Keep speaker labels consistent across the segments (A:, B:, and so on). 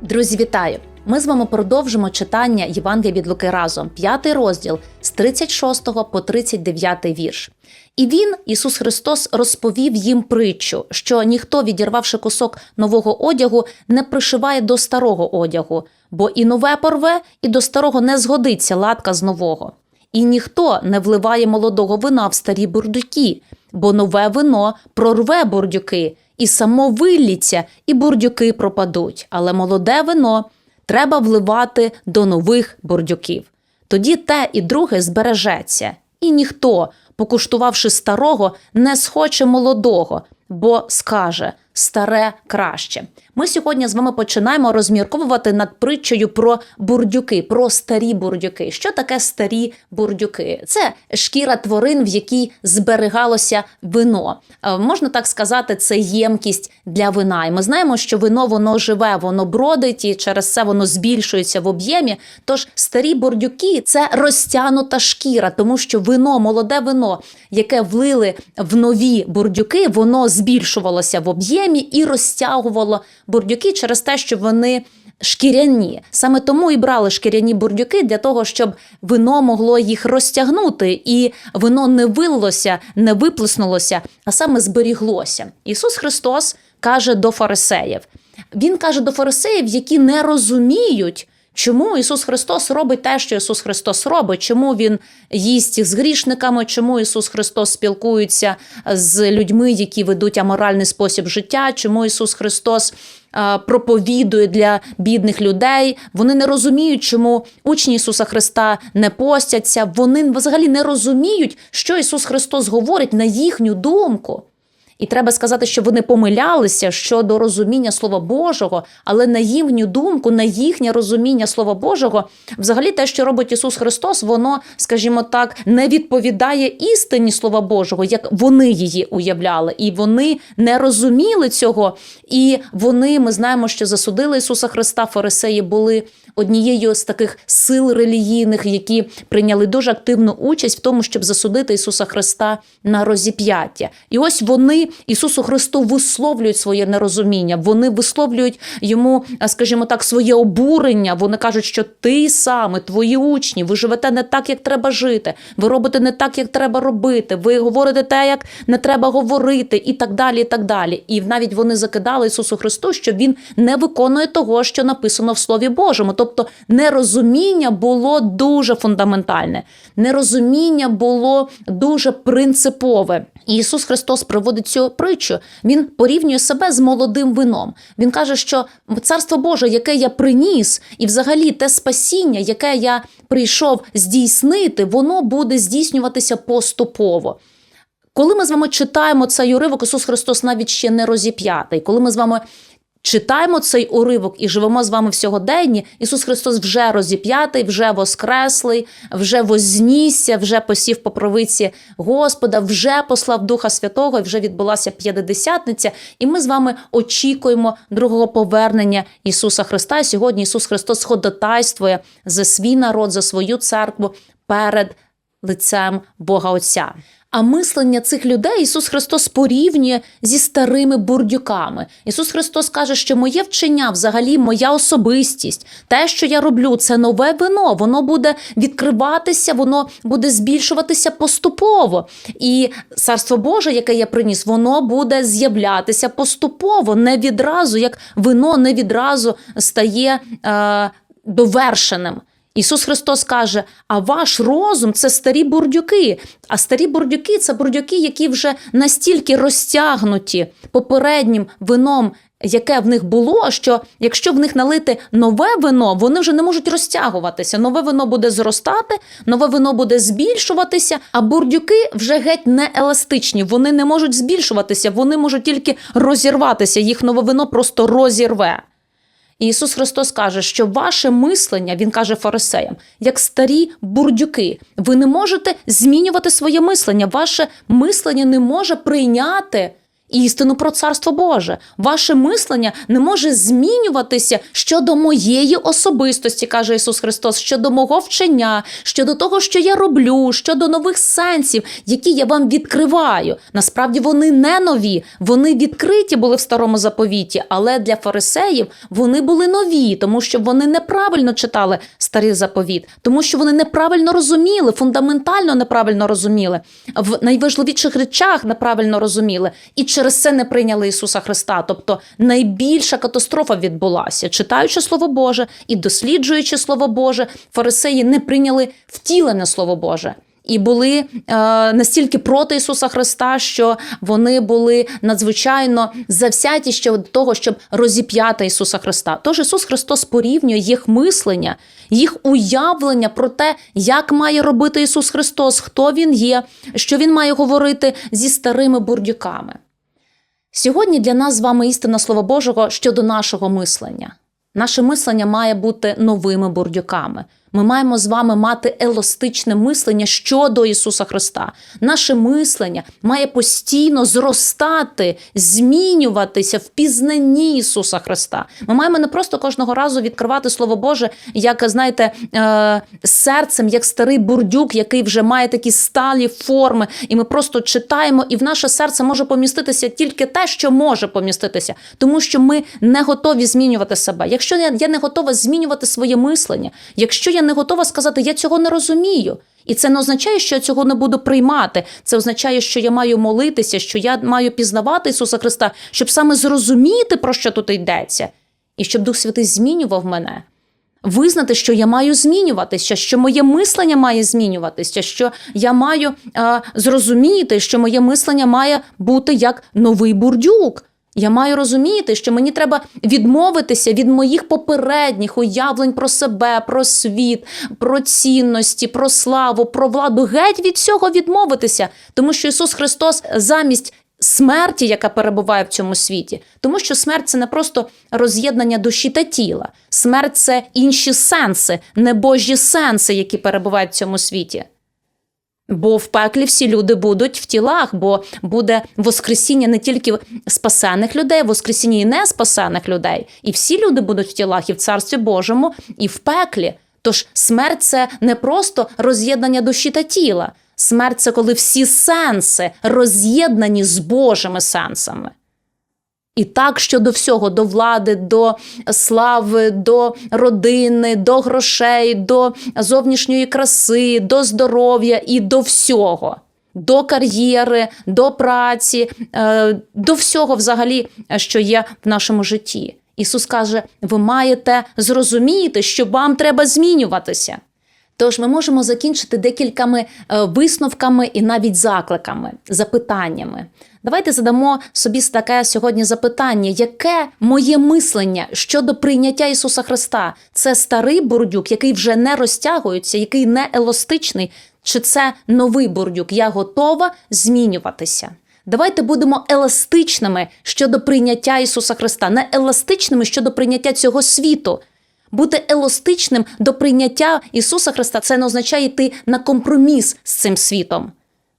A: Друзі, вітаю! Ми з вами продовжимо читання Євангелія від Луки разом, п'ятий розділ з 36 по 39 вірш. І він, Ісус Христос, розповів їм притчу, що ніхто, відірвавши кусок нового одягу, не пришиває до старого одягу, бо і нове порве, і до старого не згодиться латка з нового. І ніхто не вливає молодого вина в старі бурдюки, бо нове вино прорве бурдюки, і само вилліться, і бурдюки пропадуть. Але молоде вино треба вливати до нових бурдюків. Тоді те і друге збережеться, і ніхто, покуштувавши старого, не схоче молодого, бо скаже старе краще. Ми сьогодні з вами починаємо розмірковувати над притчею про бурдюки, про старі бурдюки. Що таке старі бурдюки? Це шкіра тварин, в якій зберігалося вино. Е, Можна так сказати, це ємкість для вина. І ми знаємо, що вино воно живе, воно бродить і через це воно збільшується в об'ємі. Тож старі бурдюки це розтянута шкіра, тому що вино, молоде вино, яке влили в нові бурдюки, воно збільшувалося в об'ємі і розтягувало бурдюки через те, що вони. Шкіряні саме тому і брали шкіряні бурдюки для того, щоб вино могло їх розтягнути, і вино не вилилося, не виплеснулося, а саме зберіглося. Ісус Христос каже до фарисеїв. Він каже до фарисеїв, які не розуміють, Чому Ісус Христос робить те, що Ісус Христос робить? Чому Він їсть з грішниками? Чому Ісус Христос спілкується з людьми, які ведуть аморальний спосіб життя? Чому Ісус Христос проповідує для бідних людей? Вони не розуміють, чому учні Ісуса Христа не постяться. Вони взагалі не розуміють, що Ісус Христос говорить на їхню думку. І треба сказати, що вони помилялися щодо розуміння Слова Божого, але на їхню думку, на їхнє розуміння Слова Божого, взагалі те, що робить Ісус Христос, воно, скажімо так, не відповідає істині Слова Божого, як вони її уявляли, і вони не розуміли цього. І вони, ми знаємо, що засудили Ісуса Христа. Фарисеї були однією з таких сил релігійних, які прийняли дуже активну участь в тому, щоб засудити Ісуса Христа на розіп'яття. І ось вони Ісусу Христу висловлюють своє нерозуміння. Вони висловлюють йому, скажімо так, своє обурення. Вони кажуть, що ти саме, твої учні, ви живете не так, як треба жити. Ви робите не так, як треба робити. Ви говорите те, як не треба говорити, і так далі. І так далі. І навіть вони закидали Ісусу Христу, що Він не виконує того, що написано в Слові Божому. Тобто нерозуміння було дуже фундаментальне, нерозуміння було дуже принципове. Ісус Христос проводить цю притчу. Він порівнює себе з молодим вином. Він каже, що царство Боже, яке я приніс, і взагалі те спасіння, яке я прийшов здійснити, воно буде здійснюватися поступово. Коли ми з вами читаємо цей уривок, Ісус Христос навіть ще не розіп'ятий. Коли ми з вами читаємо цей уривок і живемо з вами в сьогоденні, Ісус Христос вже розіп'ятий, вже воскреслий, вже вознісся, вже посів по правиці Господа, вже послав Духа Святого, і вже відбулася п'ятидесятниця. І ми з вами очікуємо другого повернення Ісуса Христа. Сьогодні Ісус Христос ходатайствує за свій народ, за свою церкву перед лицем Бога Отця. А мислення цих людей Ісус Христос порівнює зі старими бурдюками. Ісус Христос каже, що моє вчення, взагалі, моя особистість, те, що я роблю, це нове вино. Воно буде відкриватися, воно буде збільшуватися поступово. І царство Боже, яке я приніс, воно буде з'являтися поступово, не відразу, як вино не відразу стає е, довершеним. Ісус Христос каже: а ваш розум це старі бурдюки. А старі бурдюки це бурдюки, які вже настільки розтягнуті попереднім вином, яке в них було, що якщо в них налити нове вино, вони вже не можуть розтягуватися. Нове вино буде зростати, нове вино буде збільшуватися, а бурдюки вже геть не еластичні. Вони не можуть збільшуватися, вони можуть тільки розірватися. Їх нове вино просто розірве. І Ісус Христос каже, що ваше мислення, Він каже фарисеям, як старі бурдюки. Ви не можете змінювати своє мислення. Ваше мислення не може прийняти істину про царство Боже. Ваше мислення не може змінюватися щодо моєї особистості, каже Ісус Христос, щодо мого вчення, щодо того, що я роблю, щодо нових сенсів, які я вам відкриваю. Насправді вони не нові, вони відкриті були в старому заповіті, але для фарисеїв вони були нові, тому що вони неправильно читали старий заповіт, тому що вони неправильно розуміли, фундаментально неправильно розуміли, в найважливіших речах неправильно розуміли. І через це не прийняли Ісуса Христа. Тобто найбільша катастрофа відбулася, читаючи Слово Боже і досліджуючи Слово Боже, фарисеї не прийняли втілене Слово Боже. І були е, настільки проти Ісуса Христа, що вони були надзвичайно завсяті ще до того, щоб розіп'яти Ісуса Христа. Тож Ісус Христос порівнює їх мислення, їх уявлення про те, як має робити Ісус Христос, хто Він є, що Він має говорити зі старими бурдюками. Сьогодні для нас з вами істина Слова Божого щодо нашого мислення. Наше мислення має бути новими бурдюками. Ми маємо з вами мати еластичне мислення щодо Ісуса Христа. Наше мислення має постійно зростати, змінюватися в пізнанні Ісуса Христа. Ми маємо не просто кожного разу відкривати Слово Боже, як знаєте, е, серцем, як старий бурдюк, який вже має такі сталі форми, і ми просто читаємо, і в наше серце може поміститися тільки те, що може поміститися, тому що ми не готові змінювати себе. Якщо я не готова змінювати своє мислення, якщо я не готова сказати, я цього не розумію. І це не означає, що я цього не буду приймати. Це означає, що я маю молитися, що я маю пізнавати Ісуса Христа, щоб саме зрозуміти, про що тут йдеться, і щоб Дух Святий змінював мене. Визнати, що я маю змінюватися, що моє мислення має змінюватися, що я маю а, зрозуміти, що моє мислення має бути як новий бурдюк. Я маю розуміти, що мені треба відмовитися від моїх попередніх уявлень про себе, про світ, про цінності, про славу, про владу. Геть від цього відмовитися, тому що Ісус Христос замість. Смерті, яка перебуває в цьому світі, тому що смерть це не просто роз'єднання душі та тіла, смерть це інші сенси, небожі сенси, які перебувають в цьому світі. Бо в пеклі всі люди будуть в тілах, бо буде воскресіння не тільки спасених людей, воскресіння і не спасених людей. І всі люди будуть в тілах і в Царстві Божому, і в пеклі. Тож смерть це не просто роз'єднання душі та тіла. Смерть це коли всі сенси роз'єднані з Божими сенсами. І так щодо всього, до влади, до слави, до родини, до грошей, до зовнішньої краси, до здоров'я і до всього, до кар'єри, до праці, е, до всього, взагалі, що є в нашому житті. Ісус каже: ви маєте зрозуміти, що вам треба змінюватися. Тож ми можемо закінчити декількома висновками і навіть закликами, запитаннями. Давайте задамо собі таке сьогодні запитання: яке моє мислення щодо прийняття Ісуса Христа? Це старий бурдюк, який вже не розтягується, який не еластичний, чи це новий бурдюк? Я готова змінюватися. Давайте будемо еластичними щодо прийняття Ісуса Христа, не еластичними щодо прийняття цього світу. Бути еластичним до прийняття Ісуса Христа це не означає йти на компроміс з цим світом.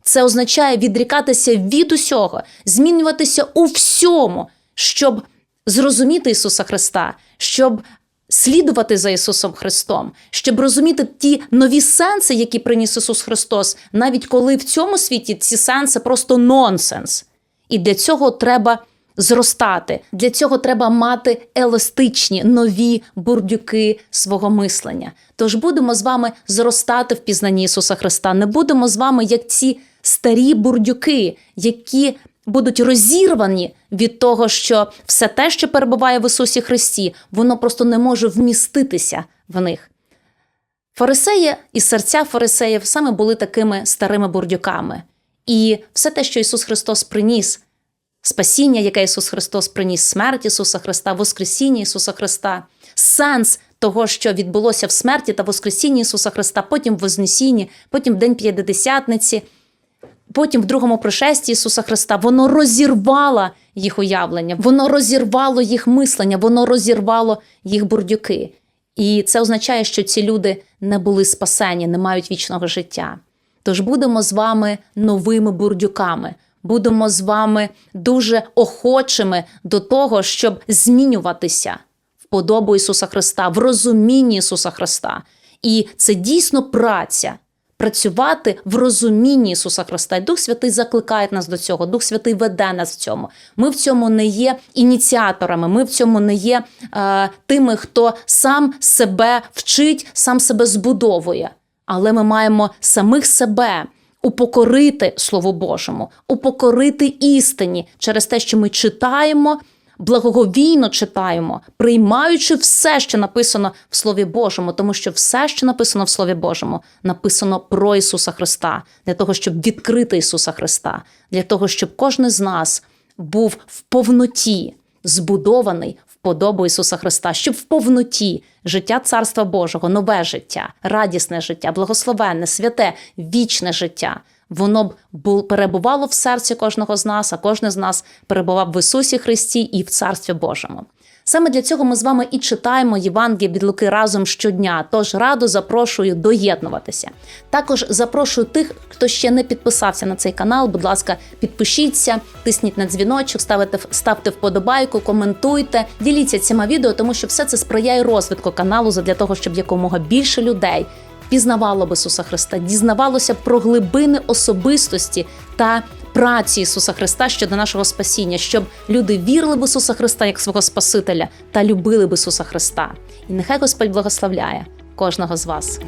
A: Це означає відрікатися від усього, змінюватися у всьому, щоб зрозуміти Ісуса Христа, щоб слідувати за Ісусом Христом, щоб розуміти ті нові сенси, які приніс Ісус Христос, навіть коли в цьому світі ці сенси просто нонсенс. І для цього треба зростати. Для цього треба мати еластичні нові бурдюки свого мислення. Тож будемо з вами зростати в пізнанні Ісуса Христа. Не будемо з вами як ці старі бурдюки, які будуть розірвані від того, що все те, що перебуває в Ісусі Христі, воно просто не може вміститися в них. Фарисеї і серця фарисеїв саме були такими старими бурдюками. І все те, що Ісус Христос приніс, спасіння, яке Ісус Христос приніс, смерть Ісуса Христа, Воскресіння Ісуса Христа, сенс того, що відбулося в смерті та Воскресінні Ісуса Христа, потім в Вознесінні, потім в День П'ятидесятниці, потім в другому пришесті Ісуса Христа, воно розірвало їх уявлення, воно розірвало їх мислення, воно розірвало їх бурдюки. І це означає, що ці люди не були спасені, не мають вічного життя. Тож будемо з вами новими бурдюками будемо з вами дуже охочими до того, щоб змінюватися в подобу Ісуса Христа, в розумінні Ісуса Христа. І це дійсно праця. Працювати в розумінні Ісуса Христа. І Дух Святий закликає нас до цього. Дух Святий веде нас в цьому. Ми в цьому не є ініціаторами. Ми в цьому не є е, тими, хто сам себе вчить, сам себе збудовує. Але ми маємо самих себе упокорити Слову Божому, упокорити істині через те, що ми читаємо. Благоговійно читаємо, приймаючи все, що написано в Слові Божому, тому що все, що написано в Слові Божому, написано про Ісуса Христа, для того, щоб відкрити Ісуса Христа, для того, щоб кожен з нас був в повноті збудований подобу Ісуса Христа, щоб в повноті життя Царства Божого, нове життя, радісне життя, благословенне, святе, вічне життя. Воно б бу- перебувало в серці кожного з нас, а кожен з нас перебував в Ісусі Христі і в Царстві Божому. Саме для цього ми з вами і читаємо Євангеліє від Луки разом щодня. Тож радо запрошую доєднуватися. Також запрошую тих, хто ще не підписався на цей канал. Будь ласка, підпишіться, тисніть на дзвіночок, ставте ставте вподобайку, коментуйте, діліться цими відео, тому що все це сприяє розвитку каналу для того, щоб якомога більше людей пізнавало б Ісуса Христа, дізнавалося про глибини особистості та праці Ісуса Христа щодо нашого спасіння, щоб люди вірили в Ісуса Христа як свого Спасителя та любили б Ісуса Христа. І нехай Господь благословляє кожного з вас.